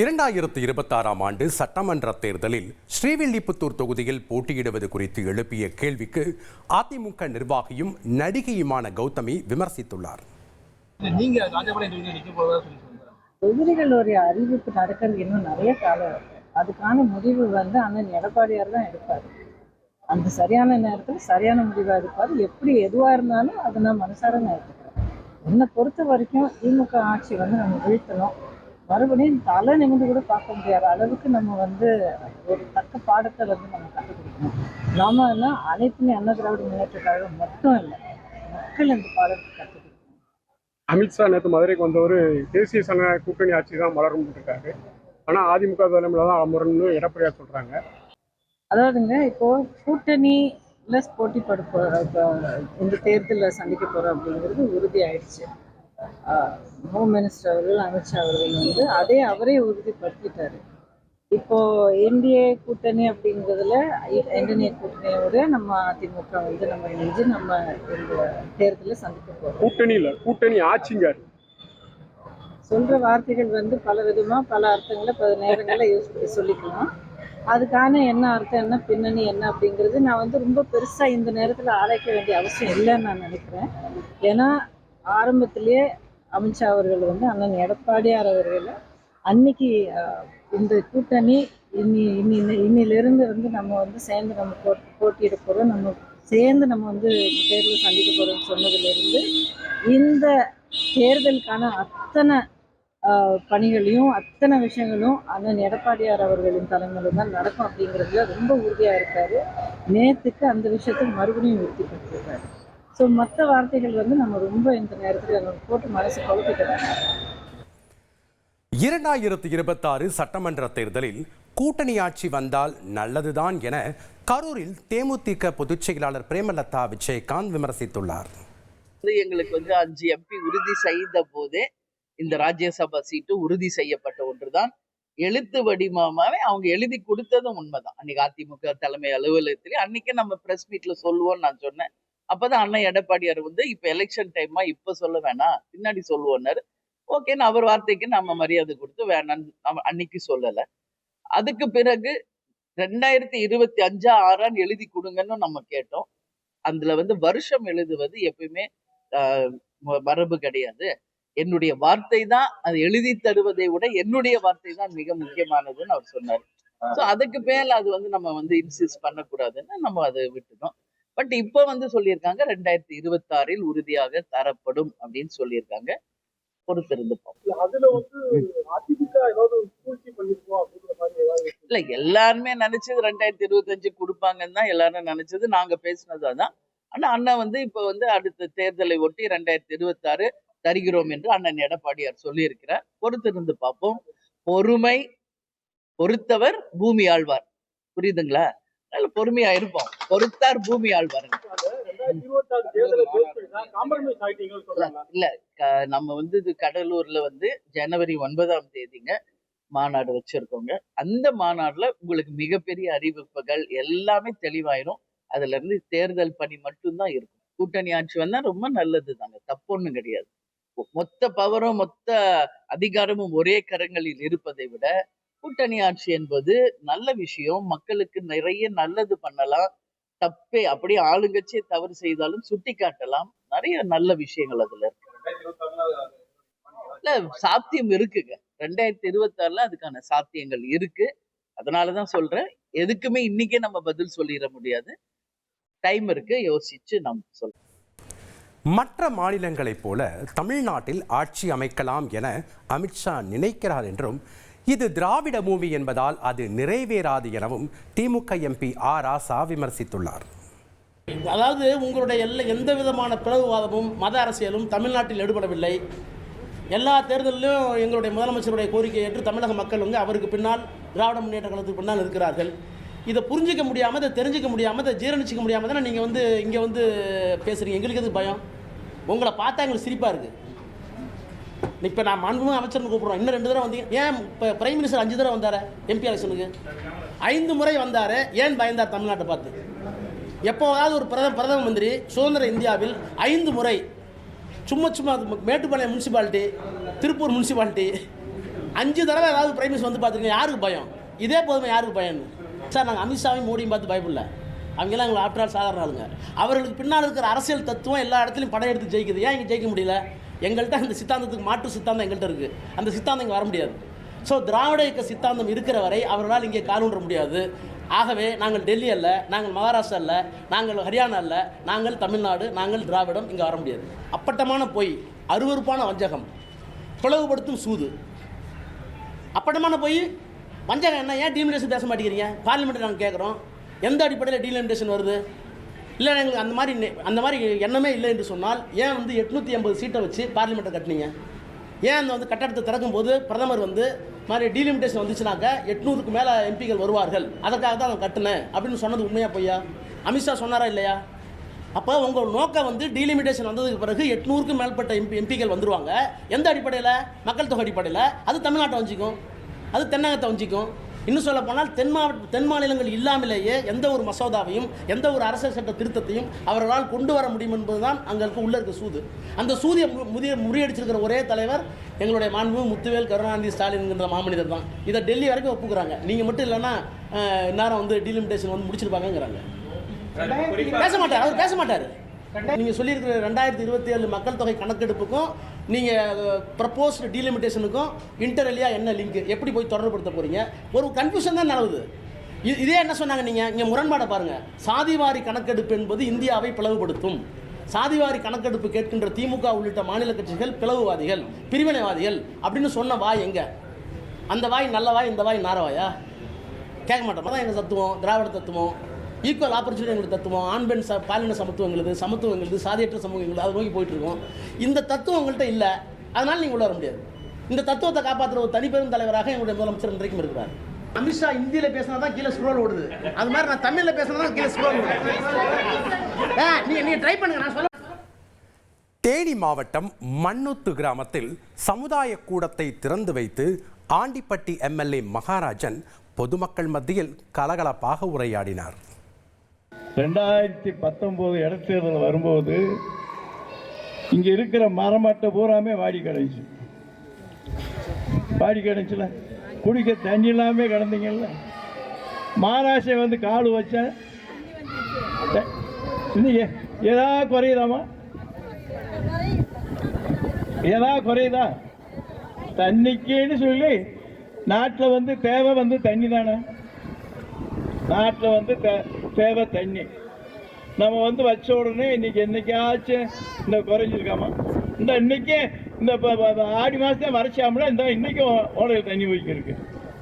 இரண்டாயிரத்து இருபத்தாறாம் ஆண்டு சட்டமன்ற தேர்தலில் ஸ்ரீவில்லிபுத்தூர் தொகுதியில் போட்டியிடுவது குறித்து எழுப்பிய கேள்விக்கு அதிமுக நிர்வாகியும் நடிகையுமான கௌதமி விமர்சித்துள்ளார். நீங்க ராஜபாளையம் தொகுதியில் நிக்க போறதா சொல்லி சொல்றாங்க தொகுதிகளுடைய அறிவிப்பு நடக்கிறது இன்னும் நிறைய காலம் இருக்கு. அதுக்கான முடிவு வந்து அண்ணன் எடப்பாடியார் தான் எடுப்பார். அந்த சரியான நேரத்தில் சரியான முடிவாக எடுப்பார். எப்படி எதுவாக இருந்தாலும் அதை நான் மனசார நான் எடுத்துக்கிறேன். என்னை பொறுத்த வரைக்கும் திமுக ஆட்சி வந்து நம்ம வீழ்த்தணும். மறுபடியும் தலை நிமிந்து கூட பார்க்க முடியாத அளவுக்கு நம்ம வந்து ஒரு தக்க பாடத்தை வந்து நம்ம கற்றுக் கொடுக்கணும் நாம என்ன அனைத்துமே அண்ணா திராவிட முன்னேற்ற கழகம் மட்டும் இல்லை மக்கள் இந்த பாடத்தை கற்றுக் கொடுக்கணும் அமித்ஷா நேற்று மதுரைக்கு வந்தவர் தேசிய சங்க கூட்டணி ஆட்சி தான் மலரும் இருக்காரு ஆனால் அதிமுக தலைமையில் தான் அமரணும்னு எடப்பாடியார் சொல்கிறாங்க அதாவதுங்க இப்போ கூட்டணி ப்ளஸ் போட்டி பட போ- இப்போ இந்த தேர்தலில் சந்திக்க போகிறோம் அப்படிங்கிறது உறுதி ஆயிடுச்சு ஹோம் மினிஸ்டர் அவர்கள் அமித்ஷா அவர்கள் வந்து அதே அவரே உறுதிப்படுத்திட்டாரு. இப்போ என்டிஏ கூட்டணி அப்படிங்கிறதுல என்டிஏ கூட்டணியோட நம்ம அதிமுக வந்து நம்ம இணைஞ்சு நம்ம இந்த தேர்தலை சந்திக்க போகிறோம் கூட்டணி இல்லை கூட்டணி ஆட்சிங்க சொல்ற வார்த்தைகள் வந்து பல விதமா பல அர்த்தங்களை பல நேரங்களில் யூஸ் சொல்லிக்கலாம். அதுக்கான என்ன அர்த்தம் என்ன பின்னணி என்ன அப்படிங்கிறது நான் வந்து ரொம்ப பெருசா இந்த நேரத்தில் ஆராய்க்க வேண்டிய அவசியம் இல்லைன்னு நான் நினைக்கிறேன். ஏன்னா ஆரம்பத்திலேயே அமித்ஷா அவர்கள் வந்து அண்ணன் எடப்பாடியார் அவர்களை அன்னைக்கு ஆஹ், இந்த கூட்டணி இன்னி இன்னி இன்னிலிருந்து வந்து நம்ம வந்து சேர்ந்து நம்ம போட் போட்டியிட போகிறோம் நம்ம சேர்ந்து நம்ம வந்து தேர்தல் சந்திக்க போகிறோம்னு சொன்னதுலேருந்து இந்த தேர்தலுக்கான அத்தனை ஆஹ், பணிகளையும் அத்தனை விஷயங்களும் அண்ணன் எடப்பாடியார் அவர்களின் தலைமையில் தான் நடக்கும் அப்படிங்கிறதுல ரொம்ப உறுதியாக இருக்காரு. நேத்துக்கு அந்த விஷயத்தை மறுபடியும் உறுதிப்படுத்திருக்காரு ஸோ மற்ற வார்த்தைகள் வந்து நம்ம ரொம்ப இந்த நேரத்தில் போட்டு மனசு குழப்பிக்கிறாங்க இரண்டாயிரத்து இருபத்தாறு சட்டமன்ற தேர்தலில் கூட்டணி ஆட்சி வந்தால் நல்லதுதான் என கரூரில் தேமுதிக பொதுச் செயலாளர் பிரேமலதா விஜயகாந்த் விமர்சித்துள்ளார். எங்களுக்கு வந்து அஞ்சு எம்பி உறுதி செய்த போதே இந்த ராஜ்யசபா சீட்டு உறுதி செய்யப்பட்ட ஒன்றுதான். எழுத்து வடிவமாவே அவங்க எழுதி கொடுத்ததும் உண்மைதான். அன்னைக்கு அதிமுக தலைமை அலுவலகத்திலே அன்னைக்கு நம்ம பிரஸ் மீட்ல சொல்லுவோம்னு நான் சொன்னேன். அப்பதான் அண்ணன் எடப்பாடியார் வந்து இப்ப எலெக்ஷன் டைமா இப்ப சொல்ல வேணாம். பின்னாடி சொல்லுவோன்னாரு ஓகேன்னு அவர் வார்த்தைக்கு நம்ம மரியாதை கொடுத்து வேணான்னு நம்ம அன்னைக்கு சொல்லல. அதுக்கு பிறகு ரெண்டாயிரத்தி இருபத்தி அஞ்சா ஆறான்னு எழுதி கொடுங்கன்னு நம்ம கேட்டோம். அதுல வந்து வருஷம் எழுதுவது எப்பயுமே ஆஹ் ம- மரபு கிடையாது. என்னுடைய வார்த்தை தான் அது எழுதி தருவதை விட என்னுடைய வார்த்தை தான் மிக முக்கியமானதுன்னு அவர் சொன்னார். ஸோ அதுக்கு மேல அது வந்து நம்ம வந்து இன்சிஸ்ட் பண்ணக்கூடாதுன்னு நம்ம அதை விட்டுட்டோம். பட் இப்போ வந்து சொல்லியிருக்காங்க ரெண்டாயிரத்தி இருபத்தாறில் உறுதியாக தரப்படும் அப்படின்னு சொல்லியிருக்காங்க பொறுத்திருந்து பார்ப்போம். அதுல வந்து அதிமுக இல்ல எல்லாருமே நினைச்சது ரெண்டாயிரத்தி இருபத்தஞ்சு கொடுப்பாங்கன்னு தான் எல்லாரும் நினைச்சது நாங்க பேசினது அதான் ஆனா அண்ணன் வந்து இப்ப வந்து அடுத்த தேர்தலை ஒட்டி ரெண்டாயிரத்தி இருபத்தாறு தருகிறோம் என்று அண்ணன் எடப்பாடியார் சொல்லியிருக்கிறார் பொறுத்திருந்து பார்ப்போம் பொறுமை பொறுத்தவர் பூமி ஆழ்வார் புரியுதுங்களா நல்ல பொறுமையா இருப்போம். பொறுத்தார் பூமி ஆள் பாருங்க இல்ல நம்ம வந்து இது கடலூர்ல வந்து ஜனவரி ஒன்பதாம் தேதிங்க மாநாடு வச்சிருக்கோங்க. அந்த மாநாடுல உங்களுக்கு மிகப்பெரிய அறிவிப்புகள் எல்லாமே தெளிவாயிரும். அதுல இருந்து தேர்தல் பணி மட்டும்தான் இருக்கும். கூட்டணி ஆட்சி வந்தா ரொம்ப நல்லது தாங்க தப்பொன்னும் கிடையாது. மொத்த பவரும் மொத்த அதிகாரமும் ஒரே கரங்களில் இருப்பதை விட கூட்டணி ஆட்சி என்பது நல்ல விஷயம். மக்களுக்கு நிறைய நல்லது பண்ணலாம். தப்பே அப்படியே ஆளுங்கட்சியை தவறு செய்தாலும் சுட்டி காட்டலாம் நிறைய நல்ல விஷயங்கள் அதுல இருக்கு. இல்ல சாத்தியம் இருக்குங்க. ரெண்டாயிரத்தி இருபத்தாறுல அதுக்கான சாத்தியங்கள் இருக்கு. அதனாலதான் சொல்றேன். எதுக்குமே இன்னைக்கே நம்ம பதில் சொல்லிட முடியாது. டைம் இருக்கு. யோசிச்சு நம்ம சொல்றோம் மற்ற மாநிலங்களைப் போல தமிழ்நாட்டில் ஆட்சி அமைக்கலாம் என அமித்ஷா நினைக்கிறார் என்றும் இது திராவிட மூவி என்பதால் அது நிறைவேறாது எனவும் திமுக எம்பி ஆ ராசா விமர்சித்துள்ளார். அதாவது உங்களுடைய எல்லா எந்த விதமான பிளவுவாதமும் மத அரசியலும் தமிழ்நாட்டில் எடுபடவில்லை. எல்லா தேர்தலிலும் எங்களுடைய முதலமைச்சருடைய கோரிக்கையை ஏற்று தமிழக மக்கள் வந்து அவருக்கு பின்னால் திராவிட முன்னேற்ற கழகத்துக்கு பின்னால் இருக்கிறார்கள் இதை புரிஞ்சிக்க முடியாமல் இதை தெரிஞ்சிக்க முடியாமல் இதை ஜீரணிச்சிக்க முடியாமல் தானே நீங்கள் வந்து இங்கே வந்து பேசுகிறீங்க எங்களுக்கு எது பயம்? உங்களை பார்த்தா எங்களுக்கு சிரிப்பாக இருக்குது இப்போ நான் மாண்புமே அமைச்சர்னு கூப்பிட்றோம். இன்னும் ரெண்டு தடவை வந்தீங்க ஏன் இப்போ பிரைம் மினிஸ்டர் அஞ்சு தடவை வந்தார்? எம்பி எலெக்ஷனுக்கு ஐந்து முறை வந்தார். ஏன் பயந்தார் தமிழ்நாட்டை பார்த்து? எப்போவாவது ஒரு பிரதம பிரதம மந்திரி சுதந்திர இந்தியாவில் ஐந்து முறை சும்மா சும்மா மேட்டுப்பாளையம் முனிசிபாலிட்டி திருப்பூர் முனிசிபாலிட்டி அஞ்சு தடவை ஏதாவது பிரைம் மினிஸ்டர் வந்து பார்த்துருக்கீங்க யாருக்கு பயம்? இதே போதுமே யாருக்கு பயம்னு? சார் நாங்கள் அமித்ஷாவையும் மோடியும் பார்த்து பயப்படல அவங்கெல்லாம் எங்களை ஆஃப்டர் ஆல் சாதாரண ஆளுங்க. அவர்களுக்கு பின்னால் இருக்கிற அரசியல் தத்துவம் எல்லா இடத்துலையும் படையெடுத்து ஜெயிக்குது. ஏன் இங்கே ஜெயிக்க முடியல? எங்கள்கிட்ட அந்த சித்தாந்தத்துக்கு மாற்று சித்தாந்தம் எங்கள்கிட்ட இருக்குது அந்த சித்தாந்தம் இங்கே வர முடியாது. ஸோ திராவிட இயக்க சித்தாந்தம் இருக்கிற வரை அவர்களால் இங்கே காலூன்ற முடியாது. ஆகவே நாங்கள் டெல்லி அல்ல நாங்கள் மகாராஷ்டிரா அல்ல நாங்கள் ஹரியானா அல்ல நாங்கள் தமிழ்நாடு நாங்கள் திராவிடம் இங்கே வர முடியாது. அப்பட்டமான பொய் அருவருப்பான வஞ்சகம் பிளவுபடுத்தும் சூது. அப்பட்டமான போய் வஞ்சகம் என்ன? ஏன் டீலிமிடேஷன் பேச மாட்டேங்கிறீங்க? பார்லிமெண்ட்டில் நாங்கள் கேட்குறோம் எந்த அடிப்படையில் டீலிமிடேஷன் வருது? இல்லை எங்களுக்கு அந்த மாதிரி அந்த மாதிரி எண்ணமே இல்லை என்று சொன்னால் ஏன் வந்து எட்நூற்றி ஐம்பது சீட்டை வச்சு பார்லிமெண்ட்டை கட்டினீங்க? ஏன் அந்த வந்து கட்டடத்தை திறக்கும் போது பிரதமர் வந்து மாதிரி டீலிமிட்டேஷன் வந்துச்சுனாக்க எட்நூறுக்கு மேலே எம்பிகள் வருவார்கள். அதற்காக தான் நான் கட்டினேன். அப்படின்னு சொன்னது உண்மையா பொய்யா? அமித்ஷா சொன்னாரா இல்லையா? அப்போ உங்கள் நோக்கம் வந்து டீலிமிட்டேஷன் வந்ததுக்கு பிறகு எட்நூறுக்கும் மேற்பட்ட எம்பி எம்பிகள் வந்துருவாங்க. எந்த அடிப்படையில்? மக்கள் தொகை அடிப்படையில். அது தமிழ்நாட்டை வஞ்சிக்கும். அது தென்னகத்தை வஞ்சிக்கும். இன்னும் சொல்ல போனால் தென் மாவட்ட தென் மாநிலங்கள் இல்லாமலேயே எந்த ஒரு மசோதாவையும் எந்த ஒரு அரசியல் சட்ட திருத்தத்தையும் அவர்களால் கொண்டு வர முடியும் என்பதுதான் அங்கே இருக்க உள்ள இருக்க சூது. அந்த சூதியை மு- முதிய முறியடிச்சிருக்கிற ஒரே தலைவர் எங்களுடைய மாண்பு முத்துவேல் கருணாநிதி ஸ்டாலின்ங்கிற மாமனிதர் தான். இதை டெல்லி வரைக்கும் ஒப்புக்கிறாங்க. நீங்கள் மட்டும் இல்லைன்னா நேரம் இந்நேரம் வந்து டீலிமிட்டேஷன் வந்து முடிச்சிருப்பாங்கங்கிறாங்க. பேச மாட்டார். அவர் பேச மாட்டார். நீங்கள் சொல்லியிருக்கிற ரெண்டாயிரத்தி இருபத்தி ஏழு மக்கள் தொகை கணக்கெடுப்புக்கும் நீங்கள் ப்ரப்போஸ்டு டீலிமிட்டேஷனுக்கும் இன்டர்லியாக என்ன லிங்க் எப்படி போய் தொடர்புபடுத்த போகிறீங்க ஒரு கன்ஃபியூஷன் தான் நிலவுது இதே என்ன சொன்னாங்க நீங்கள் இங்கே முரண்பாடை பாருங்கள் சாதிவாரி கணக்கெடுப்பு என்பது இந்தியாவை பிளவுபடுத்தும். சாதிவாரி கணக்கெடுப்பு கேட்கின்ற திமுக உள்ளிட்ட மாநில கட்சிகள் பிளவுவாதிகள் பிரிவினைவாதிகள் அப்படின்னு சொன்ன வாய் எங்கே? அந்த வாய் நல்ல வாய் இந்த வாய் நாரவாயா கேட்க மாட்டோம். அதான் எங்கள் தத்துவம் திராவிட தத்துவம்? ஈக்குவல் ஆப்பர்ச்சுனிட்டி எங்களுக்கு தத்துவம். ஆண் பெண் ச பாலின சமத்துவம் எங்களுது சமத்துவம் எங்களுது சாதியற்ற சமூகம் எங்களுது அது நோக்கி போயிட்டுருக்கோம் இந்த தத்துவம் உங்கள்கிட்ட இல்லை. அதனால் நீங்கள் உள்ள வர முடியாது. இந்த தத்துவத்தை காப்பாற்றுற ஒரு தனிப்பெரும் தலைவராக எங்களுடைய முதலமைச்சர் இன்றைக்கும் இருக்கிறார். அமித்ஷா இந்தியில் பேசினா தான் கீழே ஸ்க்ரோல் ஓடுது. அது மாதிரி நான் தமிழில் பேசினா தான் கீழே ஸ்க்ரோல் ஓடுது. ஆ, நீங்கள் ட்ரை பண்ணுங்க. நான் சொல்ல தேனி மாவட்டம் மண்ணுத்து கிராமத்தில் சமுதாய கூடத்தை திறந்து வைத்து ஆண்டிப்பட்டி எம்எல்ஏ மகாராஜன் பொதுமக்கள் மத்தியில் கலகலப்பாக உரையாடினார். ரெண்டாயிரத்தி பத்தொம்போது இடைத்தேர்தல் வரும்போது இங்கே இருக்கிற மரமட்டை பூராமே வாடி கிடந்துச்சு. வாடி கிடந்துச்சுல? குடிக்க தண்ணி இல்லாமல் கிடந்தீங்கல்ல? மகாராஷ்டிரா வந்து காடு வச்சா? த- ஏதாவது குறையுதாமா ஏதாவது குறையுதா? தண்ணிக்குன்னு சொல்லி நாட்டில் வந்து தேவை வந்து தண்ணி தானே நாட்டில் வந்து தே- தேவை தண்ணி. நம்ம வந்து வச்ச உடனே இன்னைக்கு என்னைக்காச்சும் இந்த குறைஞ்சிருக்காமா. இந்த இன்னைக்கு இந்த ப- ஆடி மாதத்தே வரைச்சாமல இந்த இன்னைக்கும் ஓடையில் தண்ணி வைக்கிருக்கு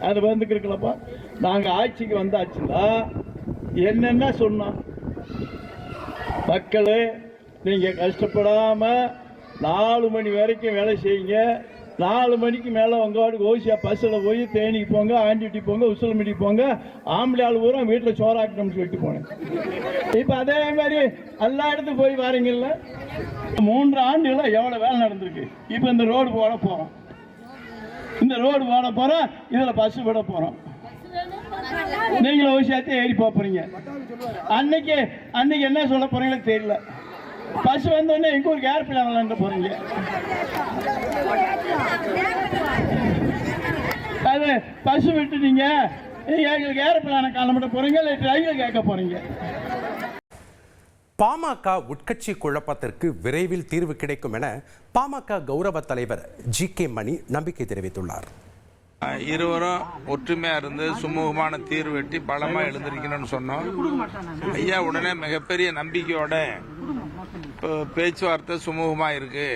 அது வந்துக்கிருக்கலப்பா. நாங்கள் ஆட்சிக்கு வந்தாச்சுன்னா என்னென்ன சொன்னோம்? மக்கள் நீங்கள் கஷ்டப்படாமல் நாலு மணி வரைக்கும் வேலை செய்யுங்க. நாலு மணிக்கு மேலே உங்கள் வாட்டுக்கு ஓசியா பஸ்ஸில் போய் தேனிக்கு போங்க ஆண்டிட்டி போங்க உசிலமிட்டி போங்க ஆம்பளை ஆள் பூரா வீட்டில் சோறாக்கணும்னு சொல்லிட்டு போனேன். இப்போ அதே மாதிரி எல்லா இடத்துக்கும் போய் வரீங்கல்ல? மூன்று ஆண்டுகள எவ்வளோ வேலை நடந்திருக்கு? இப்போ இந்த ரோடு போட போகிறோம் இந்த ரோடு போட போகிறோம் இதில் பஸ் விட போகிறோம் நீங்களும் ஓசியாத்தே ஏறி போக அன்னைக்கு அன்னைக்கு என்ன சொல்ல போகிறீங்களோ தெரியல. பஸ் வந்தோடனே எங்க ஊருக்கு ஏர்பிளான் விளாண்டு போகிறீங்க அது பஸ் விட்டுட்டீங்க நீங்க எங்களுக்கு ஏரோப்ளான கிளம்பிட போறீங்க இல்லை ரயில் கேட்க போறீங்க. பாமக உட்கட்சி குழப்பத்திற்கு விரைவில் தீர்வு கிடைக்கும் என பாமக கௌரவ தலைவர் ஜி கே மணி நம்பிக்கை தெரிவித்துள்ளார். இருவரும் ஒற்றுமையா இருந்து சுமூகமான தீர்வு வெட்டி பலமா எழுந்திருக்கணும்னு சொன்னோம். ஐயா உடனே மிகப்பெரிய நம்பிக்கையோட பேச்சுவார்த்தை சுமூகமா இருக்கு.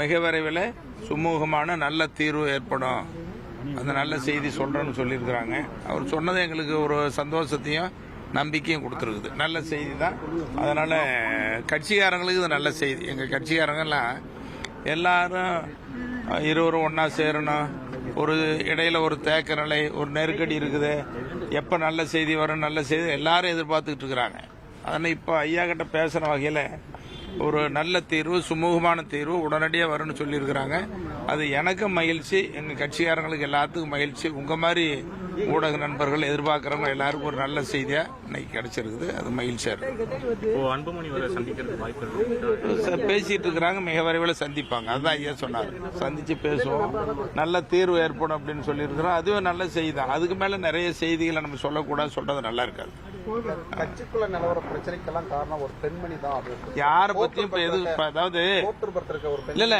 மிக விரைவில் சுமூகமான நல்ல தீர்வு ஏற்படும். அந்த நல்ல செய்தி சொல்றேன்னு சொல்லியிருக்கிறாங்க. அவர் சொன்னது எங்களுக்கு ஒரு சந்தோஷத்தையும் நம்பிக்கையும் கொடுத்துருக்குது. நல்ல செய்தி தான் அதனால் கட்சிக்காரங்களுக்கு இது நல்ல செய்தி. எங்கள் கட்சிக்காரங்கெல்லாம் எல்லாரும் இருவரும் ஒன்றா சேரணும். ஒரு இடையில ஒரு தேக்க நிலை ஒரு நெருக்கடி இருக்குது. எப்போ நல்ல செய்தி வரும் நல்ல செய்தி எல்லாரும் எதிர்பார்த்துக்கிட்டு இருக்கிறாங்க. அதனால் இப்போ ஐயா கிட்ட பேசுகிற வகையில் ஒரு நல்ல தீர்வு சுமூகமான தீர்வு உடனடியாக வரும்னு சொல்லியிருக்கிறாங்க. அது எனக்கும் மகிழ்ச்சி எங்கள் கட்சிக்காரங்களுக்கு எல்லாத்துக்கும் மகிழ்ச்சி. உங்கள் மாதிரி ஊடக நண்பர்கள் எதிர்பார்க்குறவங்க எல்லாருக்கும் ஒரு நல்ல செய்தியாக இன்னைக்கு கிடைச்சிருக்குது. அது மகிழ்ச்சியாக இருக்குது அன்புமணி வரை சந்திக்கிறதுக்கு வாய்ப்பு இருக்கு. சார் பேசிட்டு இருக்கிறாங்க மிக விரைவில் சந்திப்பாங்க. அதான் ஐயா சொன்னார். சந்திச்சு பேசுவோம். நல்ல தீர்வு ஏற்படும் அப்படின்னு சொல்லியிருக்கிறோம். அதுவே நல்ல செய்தி தான். அதுக்கு மேல நிறைய செய்திகளை நம்ம சொல்லக்கூடாது சொல்றது நல்லா இருக்காது. கட்சிக்குள்ள நிலவர பிரச்சனைக்கெல்லாம் காரணம் ஒரு பெண்மணி தான் யாரை பத்தியும் இப்ப எது அதாவது இல்ல,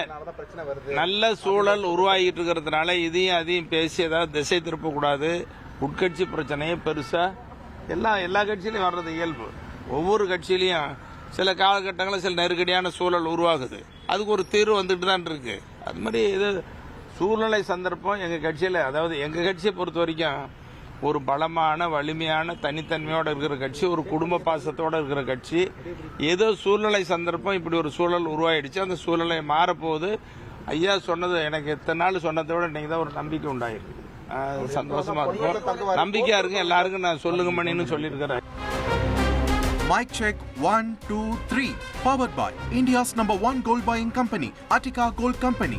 நல்ல சூழல் உருவாகிட்டு இருக்கிறதுனால இதையும் அதையும் பேசி ஏதாவது திசை திருப்பக்கூடாது உட்கட்சி பிரச்சனையே பெருசா. எல்லா எல்லா கட்சியிலையும் வர்றது இயல்பு. ஒவ்வொரு கட்சியிலையும் சில காலகட்டங்களில் சில நெருக்கடியான சூழல் உருவாகுது. அதுக்கு ஒரு தீர்வு வந்துட்டு தான் இருக்கு. அது மாதிரி இது சூழ்நிலை சந்தர்ப்பம் எங்க கட்சியில அதாவது எங்க கட்சியை பொறுத்த வரைக்கும் ஒரு பலமான வலிமையான தனித்தன்மையோட இருக்கிற கட்சி ஒரு குடும்ப பாசத்தோட இருக்கிற கட்சி. ஏதோ சூழ்நிலை சந்தர்ப்பம் இப்படி ஒரு சூழல் உருவாயிடுச்சு. அந்த சூழ்நிலை மாறப்போகுது. ஐயா சொன்னது எனக்கு எத்தனை நாள் சொன்னதை விட இன்னைக்கு தான் ஒரு நம்பிக்கை உண்டாயிருக்கு. சந்தோஷமா இருக்கும் நம்பிக்கையா இருக்கு எல்லாருக்கும் நான் சொல்லுங்க மணின்னு சொல்லியிருக்கிறேன். Mic check one, two, three. Powered by India's number one gold buying company, Attica Gold Company.